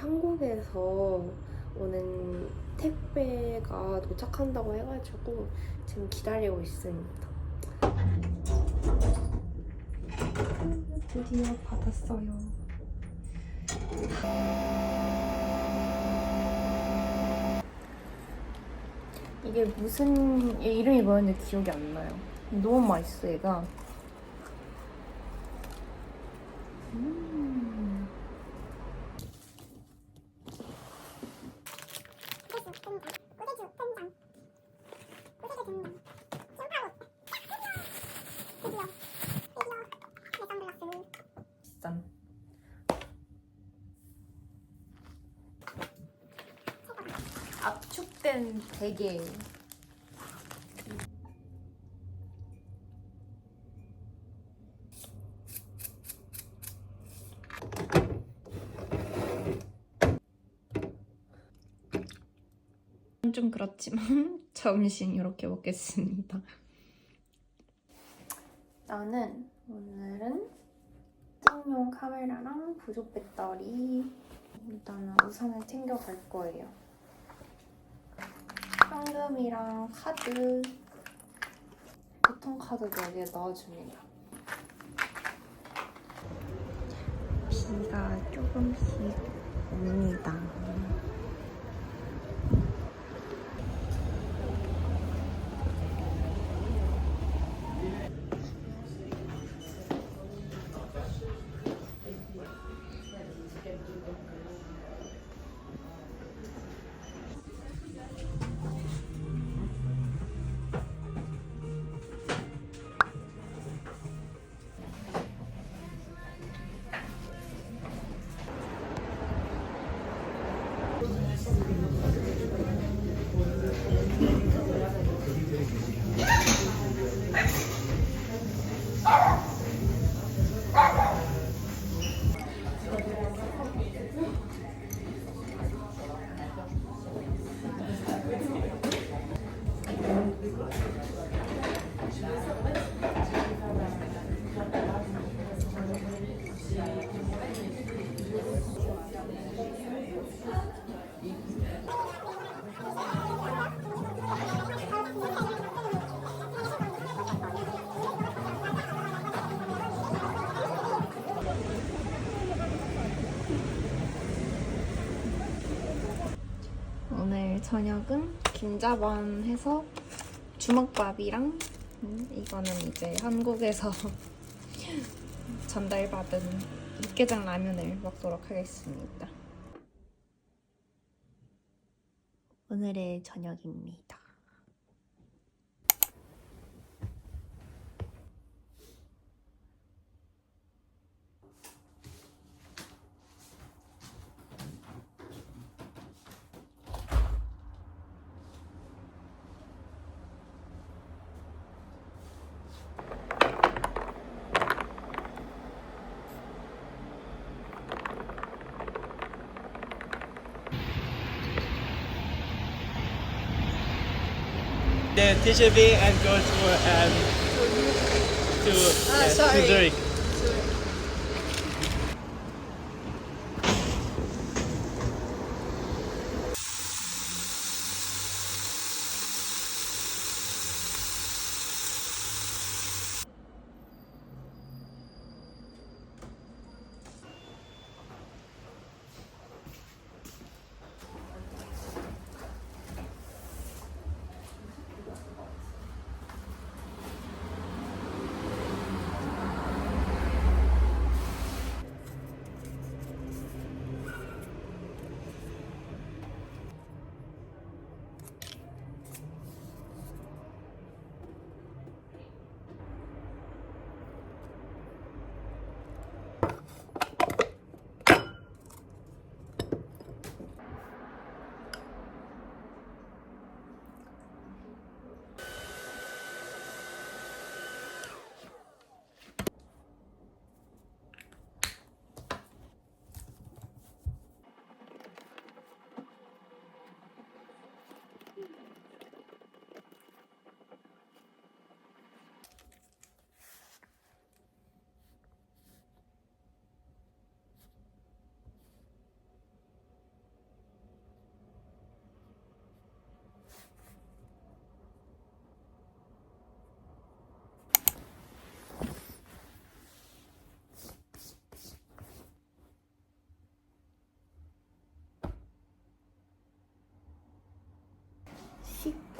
한국에서 오는 택배가 도착한다고 해가지고 지금 기다리고 있습니다. 드디어 받았어요. 이게 무슨 얘 이름이 뭐였는지 기억이 안 나요. 너무 맛있어 얘가. 음. 짠. 압축된 대게. 좀 그렇지만 점심 이렇게 먹겠습니다. 나는 오늘은 찍용 카메라랑 부족 배터리 일단은 우산을 챙겨갈 거예요. 현금이랑 카드 교통카드도 여기에 넣어줍니다. 비가 조금씩 옵니다. 저녁은 김자반 해서 주먹밥이랑 음, 이거는 이제 한국에서 전달받은 육개장 라면을 먹도록 하겠습니다. 오늘의 저녁입니다. The TGV and go to um, to, Ah, yes, to Zurich.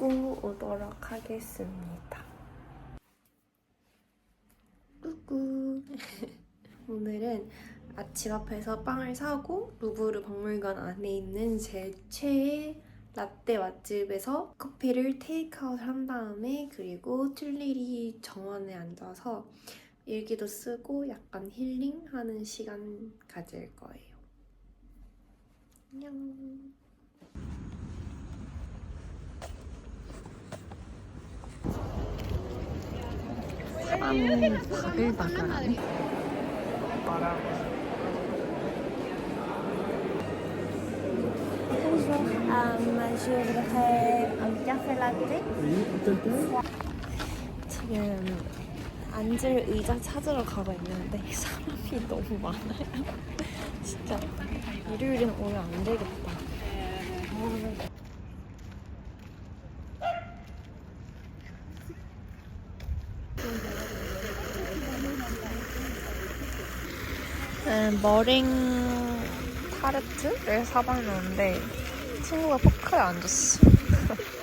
먹고 오도록 하겠습니다. 꾸꾸. 오늘은 아침 앞에서 빵을 사고 루브르 박물관 안에 있는 제 최애 라떼 맛집에서 커피를 테이크아웃 한 다음에 그리고 튤리리 정원에 앉아서 일기도 쓰고 약간 힐링하는 시간 가질 거예요. 안녕. 사람이 바글바글하네. Um. 지금 앉을 의자 찾으러 가고 있는데 사람이 너무 많아요. 진짜 일요일은 오늘 안 되겠다. 네, 머랭 타르트를 사봤는데 친구가 포크에 안 줬어.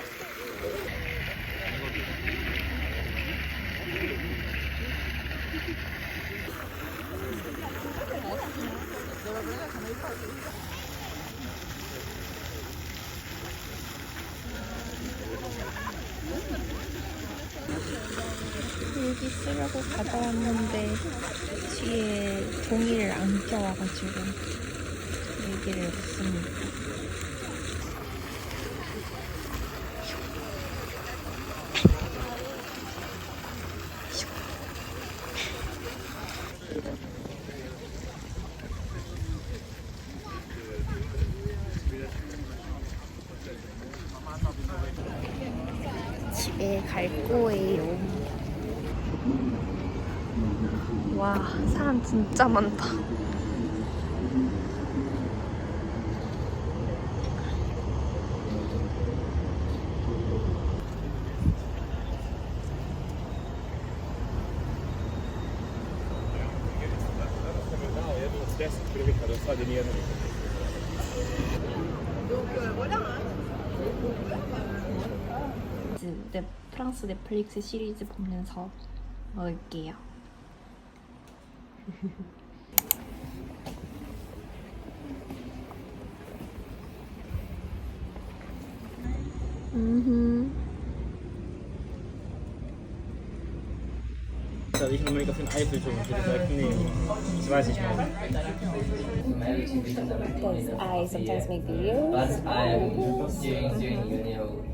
일기 쓰려고 가져왔는데 뒤에 종이를 안 껴와가지고 일기를 못 씁니다. 집에 갈거예요. 와, 사람 진짜 많다. 네, 프랑스 넷플릭스 시리즈 보면서 먹을게요. Mhm. Soll ich nochmal auf den Eiffelturm gesagt? Nee, das weiß ich nicht. Because I sometimes make videos, But I'm doing, doing, you know,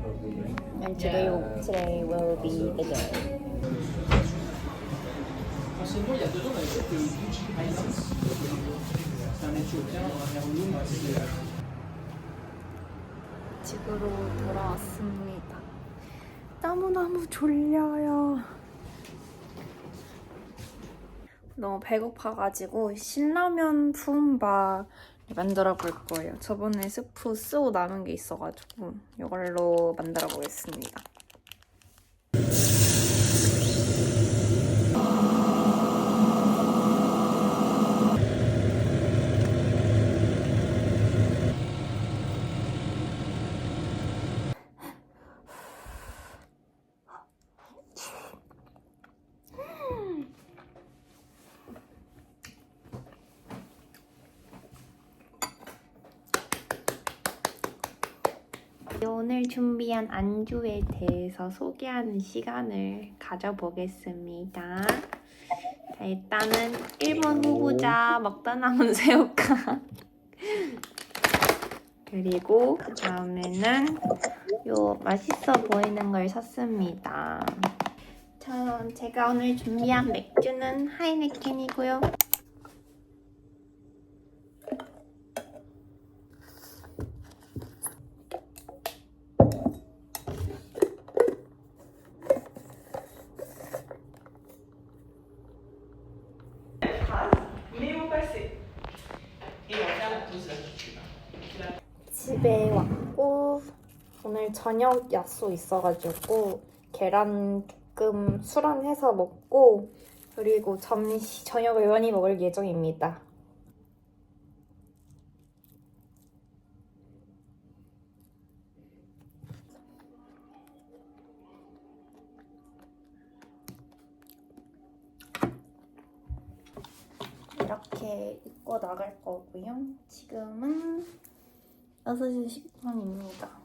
and today today will be the day. 집으로 돌아왔습니다. 너무너무 졸려요. 너무 배고파가지고 신라면 푸음바 만들어 볼 거예요. 저번에 스프 쓰고 남은 게 있어가지고 이걸로 만들어 보겠습니다. 오늘 준비한 안주에 대해서 소개하는 시간을 가져보겠습니다. 자, 일단은 1번 후보자 먹다 남은 새우깡 그리고 그 다음에는 요 맛있어 보이는 걸 샀습니다. 자, 제가 오늘 준비한 맥주는 하이네켄이고요. 오늘 저녁 약속 있어가지고 계란 조금 수란해서 먹고 그리고 점심 저녁을 원히 먹을 예정입니다. 이렇게 입고 나갈 거고요. 지금은 6시 10분입니다.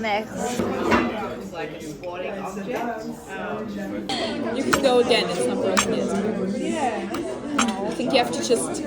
Next. You can go again, it's not broken yet. I think you have to just